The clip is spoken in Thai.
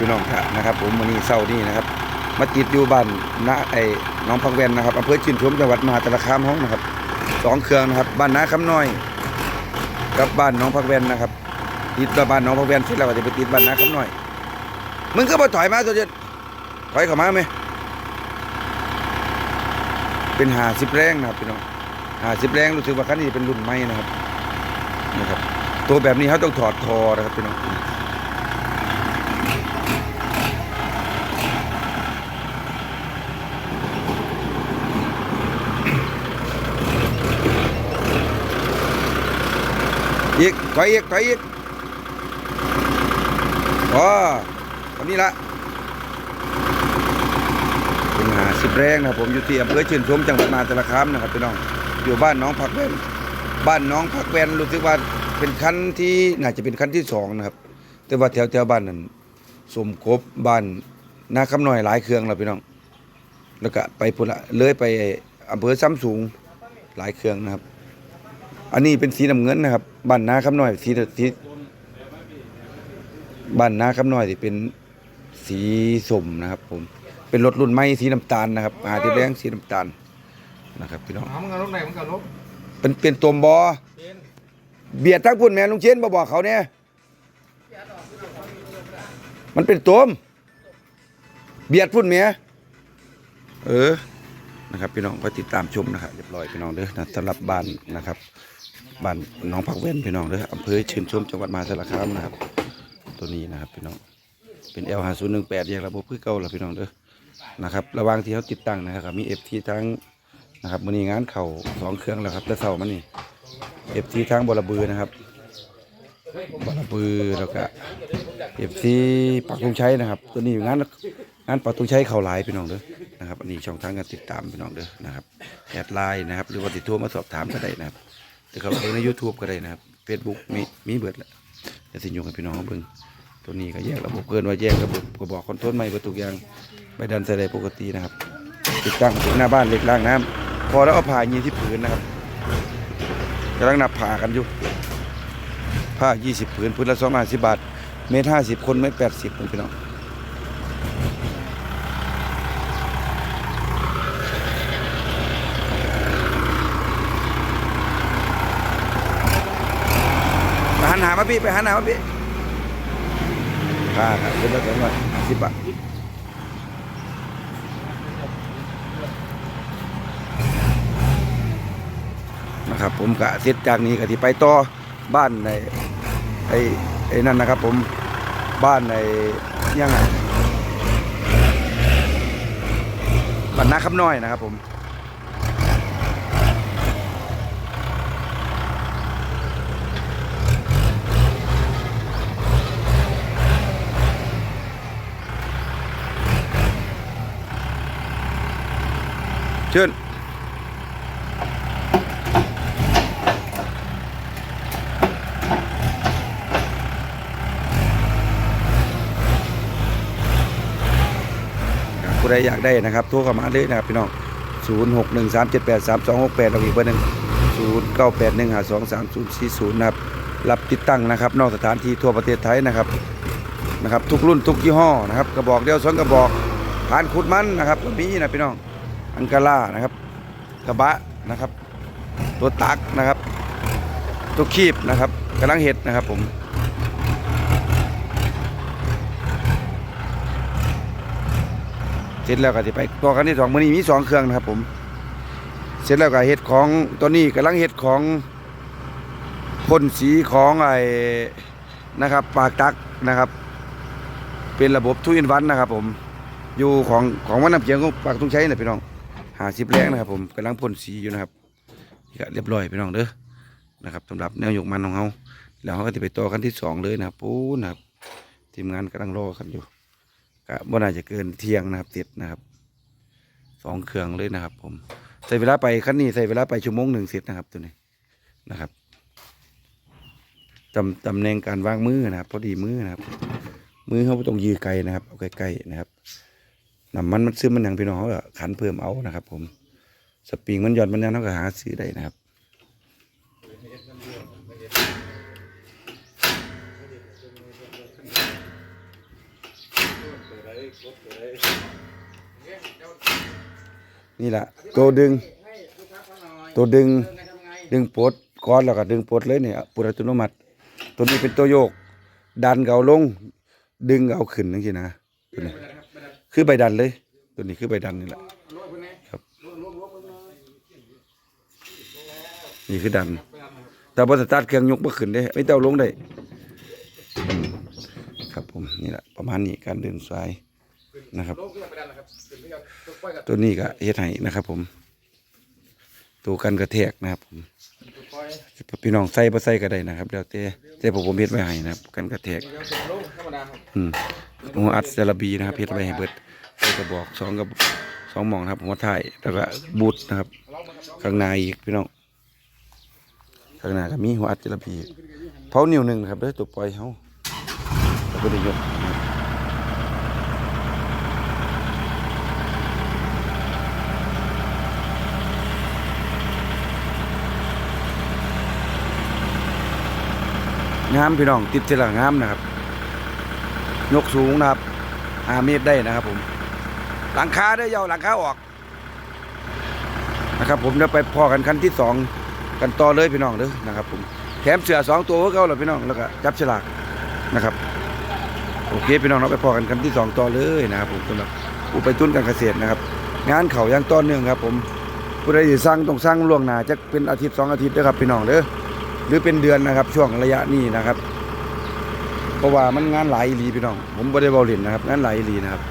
พี่น้องครับนะครับ ผมวันนี้เศร้านี่นะครับ มาติดอยู่บ้านนาไอ้น้องพักแวนนะครับอำเภอชื่นชมจังหวัดมหาสารคามห้องนะครับสองเครื่องนะครับ บ้านนาคำน้อย กับบ้านน้องพักแวนนะครับติดบ้านน้องพักแวนเสร็จแล้วก็จะไปติดบ้านนาคำน้อยมึงก็มาถอยมาตัวเดียวถอยเข้ามาไหมเป็นหาสิบแรงนะครับพี่น้องหาสิบแรงรู้สึกว่าคันนี้เป็นรุ่นใหม่นะครับนะครับ ตัวแบบนี้เขาต้องถอดทอนะครับพี่น้อง อีกถอยอีกถอยอีกอ๋อตอนนี้ละเป็นหาสิบแรงนะครับผมอยู่ที่อำเภอชื่นชมจังหวัดมหาสารคามนะครับพี่น้องอยู่บ้านน้องผักแวนบ้านน้องผักแวนรู้สึกว่าเป็นขั้นที่น่าจะเป็นขั้นที่สองนะครับ แต่ว่าแถวแถวบ้านนั้นสมคบบ้านนาคำหน้อยหลายเครื่องแล้วพี่น้อง แล้วก็ไปพุ่นละเลยไปอำเภอซ้ำสูงหลายเครื่องนะครับ อันนี้เป็นสีน้ำเงินนะครับบ้านนาคำน้อยสีสีบ้านนาคำน้อยที่เป็นสีส้มนะครับ ผม เป็นรถรุ่นใหม่สีน้ำตาลนะครับอาที่แดงสีน้ำตาลนะครับพี่น้องหามึงกับรถไหนมึงกับรถเป็นเป็นตัวบอเป็นเบียดทั้งพุ่นแม่ลุงเชนมาบอกเขาเนี่ยมันเป็นตัวมเบียดพุ่นแม่เออนะครับ พี่น้องก็ติดตามชมนะครับเรียบร้อยพี่น้องเด้อนะสำหรับบ้านนะครับ บ้านน้องผักเว้นพี่น้องเด้ออำเภอชื่นชมจังหวัดมหาสารคามนะครับ ตัวนี้นะครับพี่น้องเป็น L 5 0 1 8แยกระบบคือเก่าแล้วพี่น้องเด้อนะครับระหว่างที่เขาติดตั้งนะครับมี FT ทั้งนะครับมื้อนี้งานเข่าสองเครื่องแล้วครับแต่เช้ามันนี่ FT ทั้งบลบือนะครับบลบือแล้วก็ FT ปักธงใชัยนะครับ ตัวนี้งานงานปักธงใชัยเข่าหลายพี่น้องเด้อนะครับ อันนี้ช่องทางการติดตามพี่น้องเด้อนะครับแอดไลน์นะครับ หรือว่าติดโทรมาสอบถามก็ได้นะครับ หรือเขาเบิ่งใน YouTube ก็ได้นะครับเฟซบุ๊กมีมีเบิดแหละจะสิยงให้พี่น้องเบิ่งตัวนี้ก็แยกระบบเกินว่าแยกระบบก็บอกคอนโทรลไม่ประตูยางไปดันใส่ได้ปกตินะครับ ติดตั้งถึงหน้าบ้านเล็กล่างน้ำพอแล้วเอาผ้ายีที่ผืนนะครับกำลังนับผ้ากันอยู่ผ้า20ผืนผืนละ250บาท เมตร50คนเมตร80พี่น้องไปหันหา มาพี่ไปหันหามาพี่ผ้าครับเป็นละ250บบาทนะครับผมกะเสร็จจากนี้ก็ที่ไปต่อบ้านในไอ้ไอ้นั่นนะครับ ผมบ้านในยังไงบ้านนาคำน้อยนะครับผม เชิญผู้ใดอยากได้นะครับโทรเข้ามาเลยนะครับพี่น้อง 0 6 1 3 7 8 3 2 6 8เราอีกเบอร์หนึ่ง0 9 8 1 5 2 3 0 4 0นะครับ รับติดตั้งนะครับ นอกสถานที่ทั่วประเทศไทยนะครับนะครับ ทุกรุ่นทุกยี่ห้อนะครับ กระบอกเดียวสองกระบอกผ่านขุดมันนะครับตัวนี้นะพี่น้อง อังกาล่านะครับ กระบะนะครับ ตัวตักนะครับ ตัวคีบนะครับกำลังเห็ดนะครับผมเสร็จแล้วก็จะไปต่อกันที่สองมือนี้มีสองเครื่องนะครับผม เสร็จแล้วก็เห็ดของตัวนี้กำลังเห็ดของพ่นสีของไอ้นะครับ ปากตักนะครับ เป็นระบบทุอินวันนะครับผมอยู่ของของวันน้ำเพียงของปากตุ้งใช้นะพี่น้อง หาสิบแรงนะครับผมกำลังพ่นสีอยู่นะครับนี่ก็เรียบร้อยพี่น้องเด้อนะครับสำหรับแนวหยกมันของเขาแล้วเขาก็จะไปต่อกันที่สองเลยนะครับปูนนะครับทีมงานกำลังรอกันอยู่ก็บ่น่าจะเกินเที่ยงนะครับติดนะครับสองเครื่องเลยนะครับ ผมใส่เวลาไปคันนี้ใส่เวลาไปชั่วโมงหนึ่งเสร็จนะครับตัวนี้นะครับตำตำแหน่งการวางมือนะครับ พอดีมือนะครับ มือเขาต้องยื้อไกลนะครับเอาใกล้ๆนะครับ น้ำมันมันซึมมันอย่างพี่น้องเขาก็ขันเพิ่มเอานะครับ ผม สปริงมันหย่อนมันยังเขาก็หาซื้อได้นะครับนี่แหละตัวดึง ตัวดึง ดึงปดก้อนแล้วก็ดึงปดเลยเนี่ยปลดอัตโนมัติ ตัวนี้เป็นตัวโยก ดันก็เอาลง ดึงก็เอาขึ้นนั่นสินะตัวนี้ คือใบดันเลย ตัวนี้คือใบดันนี่แหละครับนี่คือดัน แต่บอสตาร์ทเครื่องยกบ่ขึ้นได้ไม่ต้องเอาลงได้ครับผมนี่แหละประมาณนี้การเดินสายนะครับ ตัวนี้ก็เฮ็ดให้นะครับ ผม ตัวกันกระแทกนะครับผม พี่น้องใส่บ่ใส่ก็ได้นะครับแล้วแต่แต่ผมผมเฮ็ดไว้ให้นะครับกันกระแทกอืมหัวอัดเซราบีนะครับเฮ็ดไว้ให้เบิดใส่กระบอกสองกับสองหม่องนะครับหัวท้ายแล้วก็บูทนะครับ ข้างในอีกพี่น้องข้างหน้าก็มีหัวอัดเซราบีเผานิ้วหนึ่งครับเด้อตัวปล่อยเฮาแล้วก็ได้ยกนะครับ งามพี่น้องติดเสลางามนะครับ ยกสูงนะครับหาเมตรได้นะครับผม หลังคาได้ยาวหลังคาออกนะครับ ผมเดี๋ยวไปพอกันคันที่สองกันต่อเลยพี่น้องเด้อนะครับ ผมแถมเสือสองตัวก็เขาเหรอพี่น้องแล้วก็จับฉลากนะครับโอเคพี่น้องเราไปพอกันคันที่สองต่อเลยนะครับ ผมสำหรับอุปตุนการเกษตรนะครับ งานเขายังต่อเนื่องครับ ผมผู้ใดจะสร้างต้องสร้างล่วงหน้าจะเป็นอาทิตย์สองอาทิตย์นะครับพี่น้องเด้อ หรือเป็นเดือนนะครับ ช่วงระยะนี้นะครับ เพราะว่ามันงานหลายอีหลีพี่น้อง ผมบ่ได้เบาเล่นนะครับ งานหลายอีหลีนะครับ